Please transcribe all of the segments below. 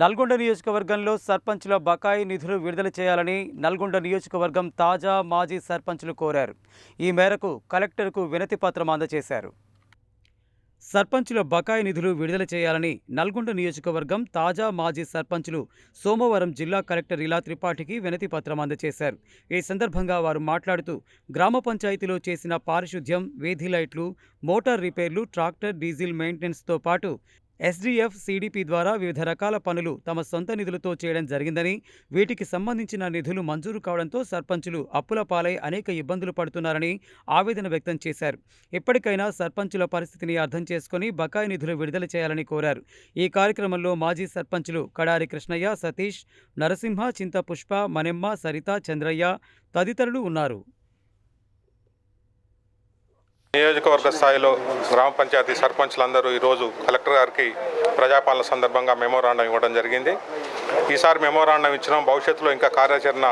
నల్గొండ నియోజకవర్గంలో సర్పంచ్ల బకాయి నిధులు విడుదల చేయాలని నల్గొండ నియోజకవర్గం తాజా మాజీ సర్పంచ్లు కోరారు. ఈ మేరకు కలెక్టర్కు వినతి పత్రం అందజేశారు. సర్పంచుల బకాయి నిధులు విడుదల చేయాలని నల్గొండ నియోజకవర్గం తాజా మాజీ సర్పంచులు సోమవారం జిల్లా కలెక్టర్ ఇలా త్రిపాఠికి వినతి పత్రం అందజేశారు. ఈ సందర్భంగా వారు మాట్లాడుతూ గ్రామ పంచాయతీలో చేసిన పారిశుద్ధ్యం వీధి లైట్లు మోటార్ రిపేర్లు ట్రాక్టర్ డీజిల్ మెయింటెనెన్స్తో పాటు ఎస్డీఎఫ్ సిడిపి ద్వారా వివిధ రకాల పనులు తమ సొంత నిధులతో చేయడం జరిగిందని వీటికి సంబంధించిన నిధులు మంజూరు కావడంతో సర్పంచులు అప్పుల పాలై అనేక ఇబ్బందులు పడుతున్నారని ఆవేదన వ్యక్తం చేశారు. ఇప్పటికైనా సర్పంచుల పరిస్థితిని అర్థం చేసుకుని బకాయి నిధులు విడుదల చేయాలని కోరారు. ఈ కార్యక్రమంలో మాజీ సర్పంచులు కడారి కృష్ణయ్య సతీష్ నరసింహ చింత పుష్ప సరిత చంద్రయ్య తదితరులు ఉన్నారు. నియోజకవర్గ స్థాయిలో గ్రామ పంచాయతీ సర్పంచ్లందరూ ఈరోజు కలెక్టర్ గారికి ప్రజాపాలన సందర్భంగా మెమోరాండం ఇవ్వడం జరిగింది. ఈసారి మెమోరాండం ఇచ్చినాం. భవిష్యత్తులో ఇంకా కార్యాచరణ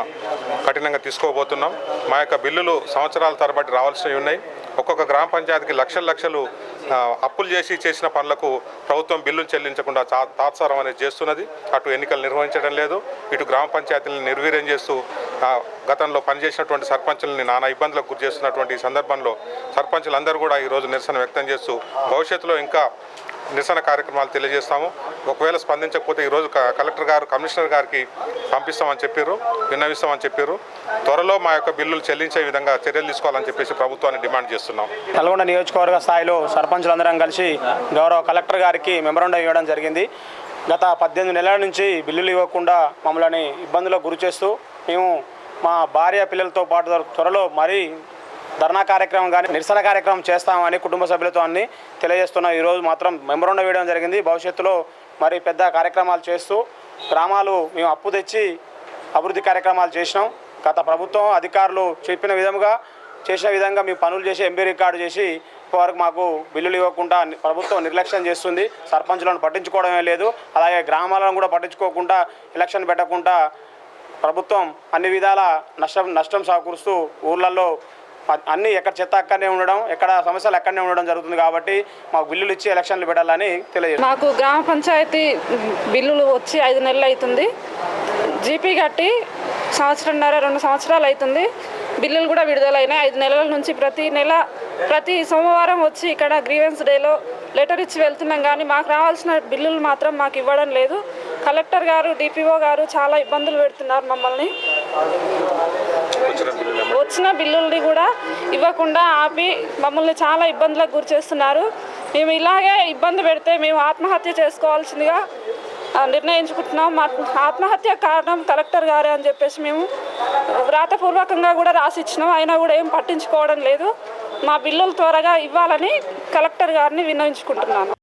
కఠినంగా తీసుకోబోతున్నాం. మా యొక్క బిల్లులు సంవత్సరాల తరబడి రావాల్సినవి ఉన్నాయి. ఒక్కొక్క గ్రామ పంచాయతీకి లక్షల లక్షలు అప్పులు చేసి చేసిన పనులకు ప్రభుత్వం బిల్లులు చెల్లించకుండా తాత్సారం అనేది చేస్తున్నది. అటు ఎన్నికలు నిర్వహించడం లేదు. ఇటు గ్రామ పంచాయతీలను నిర్వీర్యం చేస్తూ గతంలో పనిచేసినటువంటి సర్పంచులని నానా ఇబ్బందులకు గురి చేస్తున్నటువంటి ఈ సందర్భంలో సర్పంచులందరూ కూడా ఈరోజు నిరసన వ్యక్తం చేస్తూ భవిష్యత్తులో ఇంకా నిరసన కార్యక్రమాలు తెలియజేస్తాము. ఒకవేళ స్పందించకపోతే ఈరోజు కలెక్టర్ గారు కమిషనర్ గారికి పంపిస్తామని చెప్పారు విన్నవిస్తామని చెప్పారు త్వరలో మా యొక్క బిల్లులు చెల్లించే విధంగా చర్యలు తీసుకోవాలని చెప్పేసి ప్రభుత్వాన్ని డిమాండ్ చేస్తున్నాం. నల్గొండ నియోజకవర్గ స్థాయిలో సర్పంచులందరం కలిసి గౌరవ కలెక్టర్ గారికి మెమరాండం ఇవ్వడం జరిగింది. గత పద్దెనిమిది నెలల నుంచి బిల్లులు ఇవ్వకుండా మమ్మల్ని ఇబ్బందులకు గురి చేస్తూ మేము మా భార్య పిల్లలతో పాటు త్వరలో మరీ ధర్నా కార్యక్రమం కానీ నిరసన కార్యక్రమం చేస్తామని కుటుంబ సభ్యులతో అన్ని తెలియజేస్తున్నాం. ఈరోజు మాత్రం మెమరాండం వేయడం జరిగింది. భవిష్యత్తులో మరి పెద్ద కార్యక్రమాలు చేస్తూ గ్రామాలు మేము అప్పు తెచ్చి అభివృద్ధి కార్యక్రమాలు చేసినాం. గత ప్రభుత్వం అధికారులు చెప్పిన విధంగా చేసిన విధంగా మేము పనులు చేసి ఎంబీ రికార్డు చేసి ఇప్పటివరకు మాకు బిల్లులు ఇవ్వకుండా ప్రభుత్వం నిర్లక్ష్యం చేస్తుంది. సర్పంచులను పట్టించుకోవడమే లేదు. అలాగే గ్రామాలను కూడా పట్టించుకోకుండా ఎలక్షన్ పెట్టకుండా ప్రభుత్వం అన్ని విధాల నష్టం నష్టం సమకూరుస్తూ ఊర్లలో అన్నీ ఎక్కడ చెత్త అక్కడనే ఉండడం ఎక్కడ సమస్యలు అక్కడనే ఉండడం జరుగుతుంది కాబట్టి మాకు బిల్లులు ఇచ్చి ఎలక్షన్లు పెట్టాలని తెలియజేస్తాం మాకు గ్రామ పంచాయతీ బిల్లులు వచ్చి ఐదు నెలలు అవుతుంది. జీపీ కట్టి సంవత్సరంన్నర రెండు సంవత్సరాలు అవుతుంది. బిల్లులు కూడా విడుదలైనాయి. ఐదు నెలల నుంచి ప్రతి నెల ప్రతి సోమవారం వచ్చి ఇక్కడ గ్రీవెన్స్ డేలో లెటర్ ఇచ్చి వెళ్తున్నాం కానీ మాకు రావాల్సిన బిల్లులు మాత్రం మాకు ఇవ్వడం లేదు. కలెక్టర్ గారు డిపిఓ గారు చాలా ఇబ్బందులు పెడుతున్నారు మమ్మల్ని. వచ్చిన బిల్లుల్ని కూడా ఇవ్వకుండా ఆపి మమ్మల్ని చాలా ఇబ్బందులకు గురి చేస్తున్నారు. మేము ఇలాగే ఇబ్బంది పెడితే మేము ఆత్మహత్య చేసుకోవాల్సిందిగా నిర్ణయించుకుంటున్నాం. మా ఆత్మహత్య కారణం కలెక్టర్ గారే అని చెప్పేసి మేము వ్రాతపూర్వకంగా కూడా రాసి ఇచ్చినాం అయినా కూడా ఏం పట్టించుకోవడం లేదు. మా బిల్లులు త్వరగా ఇవ్వాలని కలెక్టర్ గారిని విన్నవించుకుంటున్నాను.